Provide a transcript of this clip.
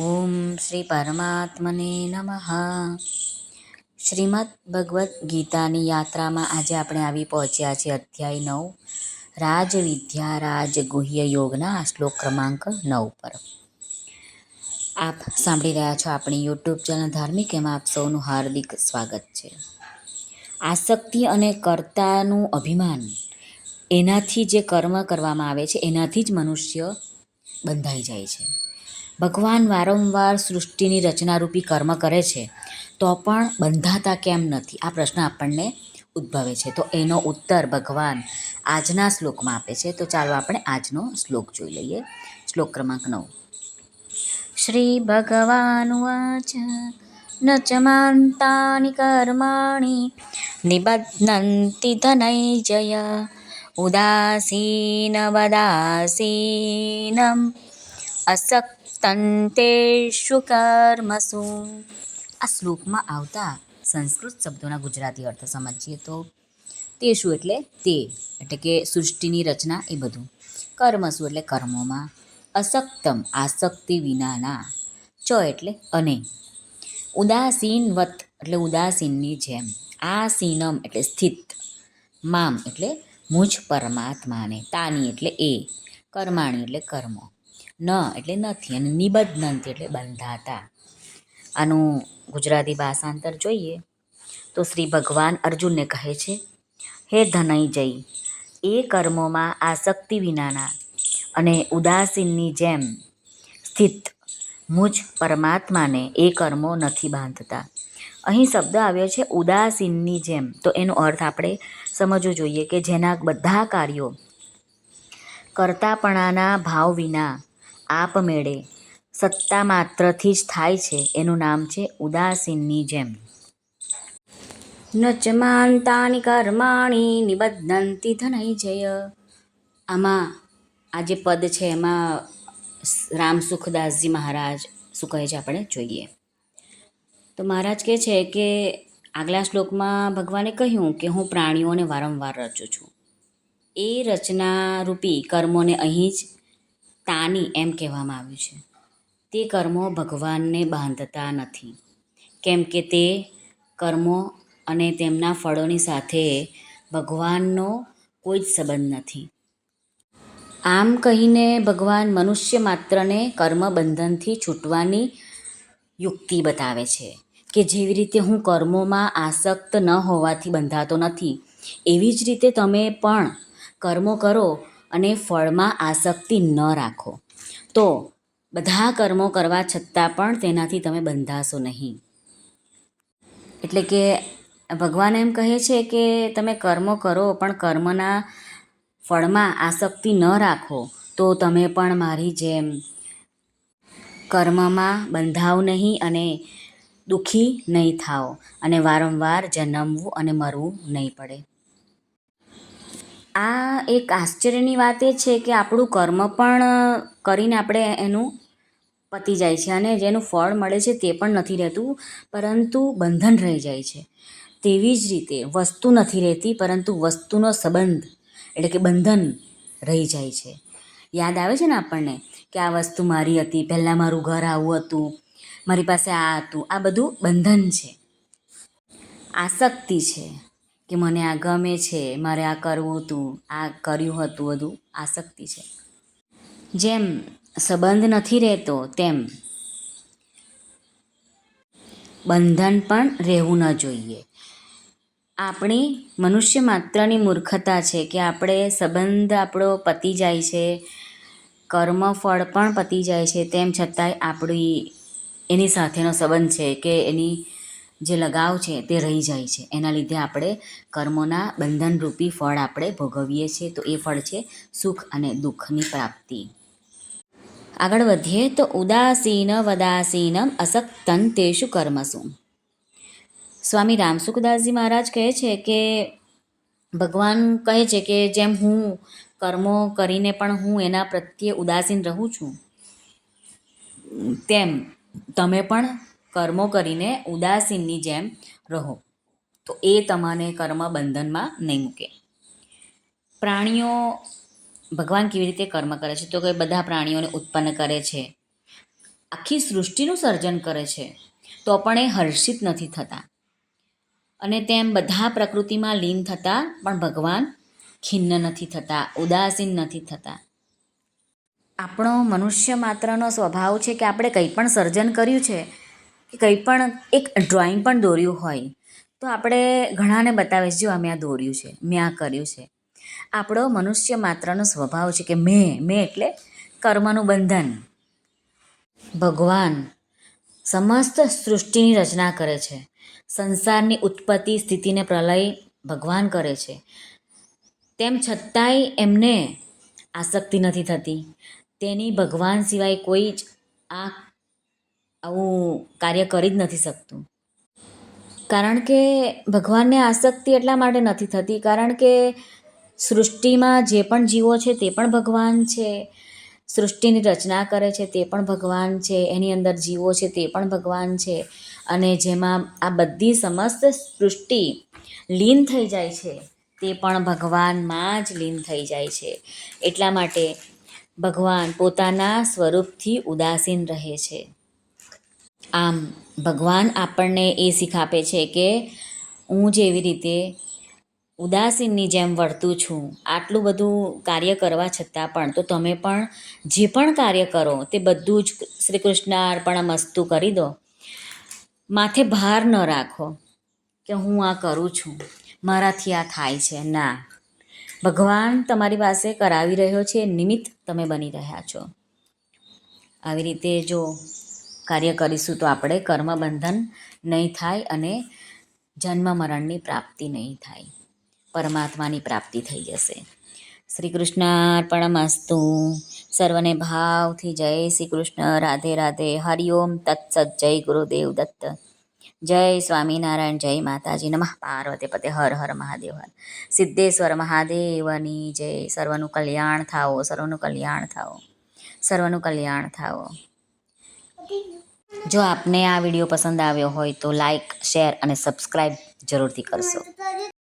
ઓમ શ્રી પરમાત્મને નમઃ શ્રીમદ ભગવદ્ ગીતાની યાત્રામાં આજે આપણે આવી પહોંચ્યા છે અધ્યાય નવ, રાજવિદ્યા રાજગુહ્ય યોગના શ્લોક ક્રમાંક નવ પર. આપ સાંભળી રહ્યા છો આપણી યુટ્યુબ ચેનલ ધાર્મિક, એમાં આપ સૌનું હાર્દિક સ્વાગત છે. આસક્તિ અને કર્તાનું અભિમાન એનાથી જે કર્મ કરવામાં આવે છે, એનાથી જ મનુષ્ય બંધાઈ જાય છે. ભગવાન વારંવાર સૃષ્ટિની રચનારૂપી કર્મ કરે છે, તો પણ બંધાતા કેમ નથી? આ પ્રશ્ન આપણને ઉદ્ભવે છે. તો એનો ઉત્તર ભગવાન આજના શ્લોકમાં આપે છે. તો ચાલો આપણે આજનો શ્લોક જોઈ લઈએ. શ્લોક ક્રમાંક નવ. શ્રી ભગવાન વાચ, ન ચ માનતાની કર્માણી નિબધ્નન્તિ ધનૈજય ઉદાસીન વદાસીનમ અસક્તંતેષુ કર્મસુ આ શ્લોકમાં આવતા સંસ્કૃત શબ્દોના ગુજરાતી અર્થ સમજીએ તો તે શું એટલે તે એટલે કે સૃષ્ટિની રચના એ બધું કર્મસુ એટલે કર્મોમાં અસક્તમ આસક્તિ વિનાના ચ એટલે અને ઉદાસીનવત એટલે ઉદાસીનની જેમ આસીનમ એટલે સ્થિત મામ એટલે મુજ પરમાત્માને તાની એટલે એ કર્માણી એટલે કર્મો ન, એટલે નથી. અને નિબંધનથી એટલે બંધાતા આનું ગુજરાતી ભાષાંતર જોઈએ તો શ્રી ભગવાન અર્જુનને કહે છે, હે ધનૈજય, એ કર્મોમાં આસક્તિ વિનાના અને ઉદાસીનની જેમ સ્થિત મુજ પરમાત્માને એ કર્મો નથી બાંધતા. અહીં શબ્દ આવ્યો છે, ઉદાસીનની જેમ. તો એનો અર્થ આપણે સમજવો જોઈએ કે જેના બધા કાર્યો કરતાપણાના ભાવ વિના આપમેળે સત્તા માત્રથી જ થાય છે. એનું નામ છે ઉદાસીનની જેમ. ન ચ માનતાની કર્માણી નિબદ્ધંતિ ધનૈજય આમાં આ જે પદ છે, એમાં રામ સુખદાસજી મહારાજ શું કહે છે આપણે? જોઈએ. તો મહારાજ કહે છે કે આગલા શ્લોકમાં ભગવાને કહ્યું કે હું પ્રાણીઓને વારંવાર રચું છું. એ રચના રૂપી કર્મોને અહીં જ તાની એમ કહેવામાં આવ્યું છે. તે કર્મો ભગવાનને બાંધતા નથી. કેમ કે તે કર્મો અને તેમના ફળોની સાથે ભગવાનનો કોઈ જ સંબંધ નથી. આમ કહીને ભગવાન મનુષ્ય માત્રને કર્મ બંધનથી છૂટવાની યુક્તિ બતાવે છે કે જેવી રીતે હું કર્મોમાં આસક્ત ન હોવાથી બંધાતો નથી, એવી જ રીતે તમે પણ કર્મો કરો અને ફળમાં આસક્તિ ન રાખો. તો બધા કર્મો કરવા છતાં પણ તેનાથી તમે બંધાશો નહીં. એટલે કે ભગવાન એમ કહે છે કે તમે કર્મો કરો પણ કર્મના ફળમાં આસક્તિ ન રાખો, તો તમે પણ મારી જેમ કર્મમાં બંધાવ નહીં અને દુઃખી નહીં થાઓ અને વારંવાર જન્મવું અને મરવું નહીં પડે. આ એક આશ્ચર્યની વાત એ છે કે આપણું કર્મ પણ કરીને આપણે એનું પતી જાય છે અને જેનું ફળ મળે છે તે પણ નથી રહેતું, પરંતુ બંધન રહી જાય છે. તેવી જ રીતે વસ્તુ નથી રહેતી, પરંતુ વસ્તુનો સંબંધ, એટલે કે બંધન રહી જાય છે. યાદ આવે છે ને આપણને કે આ વસ્તુ મારી હતી, પહેલાં મારું ઘર આવું હતું, મારી પાસે આ હતું, આ બધું બંધન છે. આસક્તિ છે. કે મને આ ગમે છે, મારે આ કરવું હતું આ કર્યું હતું બધું, આસક્તિ છે. જેમ સંબંધ નથી રહેતો, તેમ બંધન પણ રહેવું ન જોઈએ. આપણી મનુષ્ય માત્રની મૂર્ખતા છે કે આપણે સંબંધ આપણો પતી જાય છે કર્મ ફળ પણ પતી જાય છે, તેમ છતાંય આપણી એની સાથેનો સંબંધ છે કે એની જે લગાવ છે તે રહી જાય છે. એના લીધે આપણે કર્મોના બંધનરૂપી ફળ આપણે ભોગવીએ છીએ. તો એ ફળ છે સુખ અને દુઃખની પ્રાપ્તિ. આગળ વધીએ તો ઉદાસીન વદાસીનમ અસક્તન તેશુ કર્મસુ. સ્વામી રામસુખદાસજી મહારાજ કહે છે કે, ભગવાન કહે છે કે જેમ હું કર્મો કરીને પણ હું એના પ્રત્યે ઉદાસીન રહું છું, તેમ તમે પણ કર્મો કરીને ઉદાસીનની જેમ રહો. તો એ તમને કર્મ બંધનમાં નહીં મૂકે. પ્રાણીઓ ભગવાન કેવી રીતે કર્મ કરે છે? તો કે બધા પ્રાણીઓને ઉત્પન્ન કરે છે. આખી સૃષ્ટિનું સર્જન કરે છે. તો પણ એ હર્ષિત નથી થતા. અને તેમ બધા પ્રકૃતિમાં લીન થતાં પણ ભગવાન ખિન્ન નથી થતા, ઉદાસીન નથી થતા. આપણો મનુષ્ય માત્રનો સ્વભાવ છે કે આપણે કંઈ પણ સર્જન કર્યું છે કે કંઈ પણ એક ડ્રોઈંગ પણ દોર્યું હોય, તો આપણે ઘણાને બતાવે છે જો આ મેં આ દોર્યું છે, મેં આ કર્યું છે. આપણો મનુષ્ય માત્રનો સ્વભાવ છે કે મેં મેં એટલે કર્મનું બંધન. ભગવાન સમસ્ત સૃષ્ટિની રચના કરે છે. સંસારની ઉત્પત્તિ, સ્થિતિને પ્રલય ભગવાન કરે છે. તેમ છતાંય એમને આસક્તિ નથી થતી. તેની ભગવાન સિવાય કોઈ જ આ આવું કાર્ય કરી જ નથી શકતું. કારણ કે ભગવાનને આસક્તિ એટલા માટે નથી થતી. કારણ કે સૃષ્ટિમાં જે પણ જીવો છે તે પણ ભગવાન છે. સૃષ્ટિની રચના કરે છે તે પણ ભગવાન છે. એની અંદર જીવો છે તે પણ ભગવાન છે. અને જેમાં આ બધી સમસ્ત સૃષ્ટિ લીન થઈ જાય છે તે પણ ભગવાનમાં જ લીન થઈ જાય છે. એટલા માટે ભગવાન પોતાના સ્વરૂપથી ઉદાસીન રહે છે. આમ, ભગવાન આપણને એ શીખ આપે છે કે હું જેવી રીતે ઉદાસીનની જેમ વર્તું છું, આટલું બધું કાર્ય કરવા છતાં પણ, તો તમે પણ જે પણ કાર્ય કરો, તે બધું જ શ્રી કૃષ્ણ અર્પણમસ્તુ કરી દો. માથે ભાર ન રાખો કે હું આ કરું છું, મારાથી આ થાય છે. ના. ભગવાન તમારી પાસે કરાવી રહ્યો છે, નિમિત્ત તમે બની રહ્યા છો. આવી રીતે જો કાર્ય કરીશું તો આપણે કર્મબંધન નહીં થાય અને જન્મ મરણની પ્રાપ્તિ નહીં થાય. પરમાત્માની પ્રાપ્તિ થઈ જશે. શ્રી કૃષ્ણ અર્પણમસ્તુ સર્વને ભાવથી જય શ્રી કૃષ્ણ રાધે. રાધે હરિઓમ તત્સત. જય ગુરુદેવ દત્ત. જય સ્વામિનારાયણ. જય માતાજી. નમઃ. પાર્વતી પતે હર હર મહાદેવ હર. સિદ્ધેશ્વર મહાદેવની જય. સર્વનું કલ્યાણ થાઓ. સર્વનું કલ્યાણ થાઓ. સર્વનું કલ્યાણ થાઓ. જો આપને આ વીડિયો પસંદ આવ્યો હોય તો લાઇક શેર અને સબસ્ક્રાઈબ જરૂરથી કરશો.